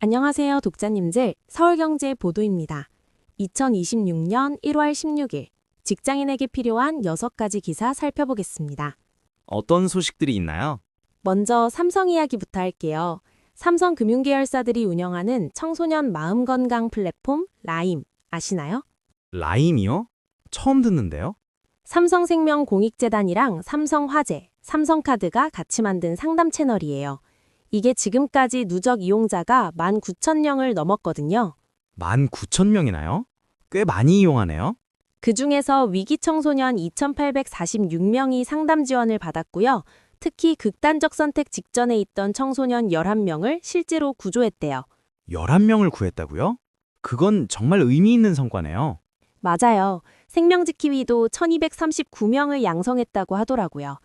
안녕하세요, 독자님들. 서울경제 보도입니다. 2026년 1월 16일 직장인에게 필요한 6가지 기사 살펴보겠습니다. 어떤 소식들이 있나요? 먼저 삼성 이야기부터 할게요. 삼성 금융계열사들이 운영하는 청소년 마음건강 플랫폼 라임 아시나요? 라임이요? 처음 듣는데요? 삼성생명 공익재단이랑 삼성화재, 삼성카드가 같이 만든 상담 채널이에요. 이게 지금까지 누적 이용자가 19,000명을 넘었거든요. 19,000명이나요? 꽤 많이 이용하네요. 그 중에서 위기 청소년 2,846명이 상담 지원을 받았고요. 특히 극단적 선택 직전에 있던 청소년 11명을 실제로 구조했대요. 11명을 구했다고요? 그건 정말 의미 있는 성과네요. 맞아요. 생명지키위도 1,239명을 양성했다고 하더라고요.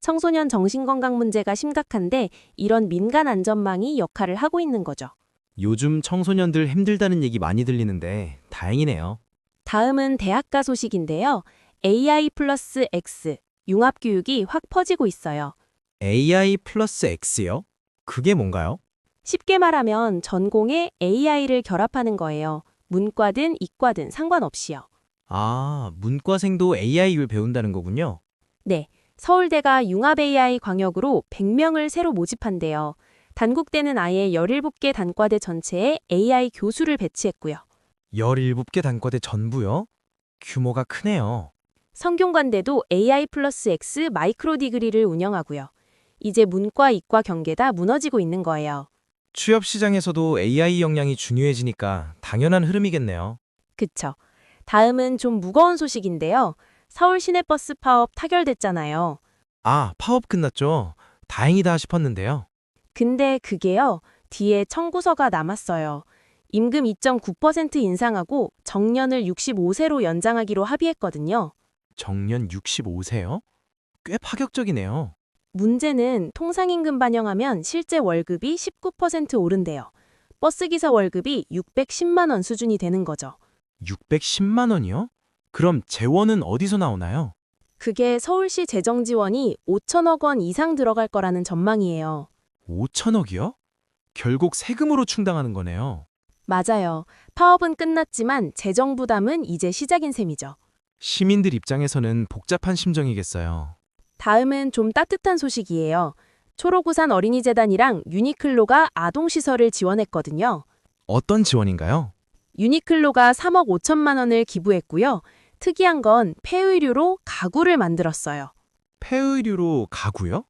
청소년 정신건강 문제가 심각한데 이런 민간 안전망이 역할을 하고 있는 거죠. 요즘 청소년들 힘들다는 얘기 많이 들리는데 다행이네요. 다음은 대학가 소식인데요. AI 플러스 X, 융합교육이 확 퍼지고 있어요. AI 플러스 X요? 그게 뭔가요? 쉽게 말하면 전공에 AI를 결합하는 거예요. 문과든 이과든 상관없이요. 아, 문과생도 AI를 배운다는 거군요. 네, 서울대가 융합 AI 광역으로 100명을 새로 모집한대요. 단국대는 아예 17개 단과대 전체에 AI 교수를 배치했고요. 17개 단과대 전부요? 규모가 크네요. 성균관대도 AI 플러스 X 마이크로 디그리를 운영하고요. 이제 문과, 이과 경계 다 무너지고 있는 거예요. 취업 시장에서도 AI 역량이 중요해지니까 당연한 흐름이겠네요. 그쵸. 다음은 좀 무거운 소식인데요. 서울 시내버스 파업 타결됐잖아요. 아, 파업 끝났죠? 다행이다 싶었는데요. 근데 그게요, 뒤에 청구서가 남았어요. 임금 2.9% 인상하고 정년을 65세로 연장하기로 합의했거든요. 정년 65세요? 꽤 파격적이네요. 문제는 통상임금 반영하면 실제 월급이 19% 오른대요. 버스기사 월급이 610만 원 수준이 되는 거죠. 610만 원이요? 그럼 재원은 어디서 나오나요? 그게 서울시 재정 지원이 5천억 원 이상 들어갈 거라는 전망이에요. 5천억이요? 결국 세금으로 충당하는 거네요. 맞아요. 파업은 끝났지만 재정 부담은 이제 시작인 셈이죠. 시민들 입장에서는 복잡한 심정이겠어요. 다음은 좀 따뜻한 소식이에요. 초록우산 어린이재단이랑 유니클로가 아동시설을 지원했거든요. 어떤 지원인가요? 유니클로가 3억 5천만 원을 기부했고요. 특이한 건 폐의류로 가구를 만들었어요. 폐의류로 가구요?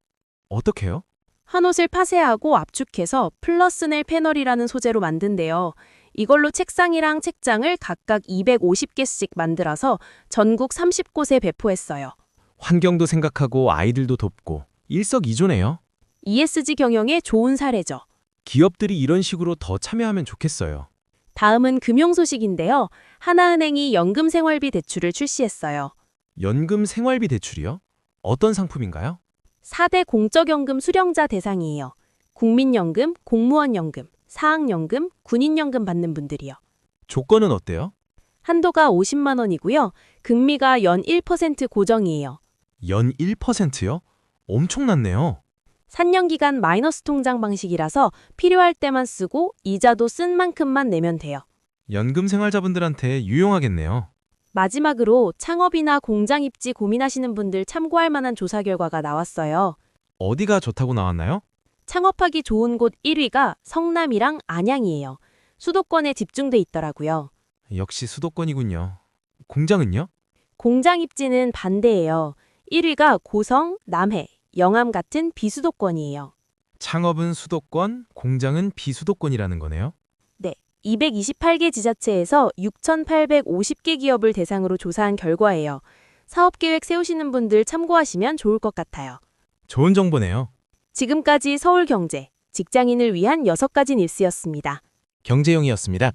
어떻게요? 한 옷을 파쇄하고 압축해서 플러스넬 패널이라는 소재로 만든대요. 이걸로 책상이랑 책장을 각각 250개씩 만들어서 전국 30곳에 배포했어요. 환경도 생각하고 아이들도 돕고 일석이조네요. ESG 경영의 좋은 사례죠. 기업들이 이런 식으로 더 참여하면 좋겠어요. 다음은 금융 소식인데요. 하나은행이 연금 생활비 대출을 출시했어요. 연금 생활비 대출이요? 어떤 상품인가요? 4대 공적연금 수령자 대상이에요. 국민연금, 공무원연금, 사학연금, 군인연금 받는 분들이요. 조건은 어때요? 한도가 50만 원이고요. 금리가 연 1% 고정이에요. 연 1%요? 엄청났네요. 3년 기간 마이너스 통장 방식이라서 필요할 때만 쓰고 이자도 쓴 만큼만 내면 돼요. 연금 생활자분들한테 유용하겠네요. 마지막으로 창업이나 공장 입지 고민하시는 분들 참고할 만한 조사 결과가 나왔어요. 어디가 좋다고 나왔나요? 창업하기 좋은 곳 1위가 성남이랑 안양이에요. 수도권에 집중돼 있더라고요. 역시 수도권이군요. 공장은요? 공장 입지는 반대예요. 1위가 고성, 남해, 영암 같은 비수도권이에요. 창업은 수도권, 공장은 비수도권이라는 거네요. 228개 지자체에서 6,850개 기업을 대상으로 조사한 결과예요. 사업 계획 세우시는 분들 참고하시면 좋을 것 같아요. 좋은 정보네요. 지금까지 서울경제, 직장인을 위한 6가지 뉴스였습니다. 경제용이었습니다.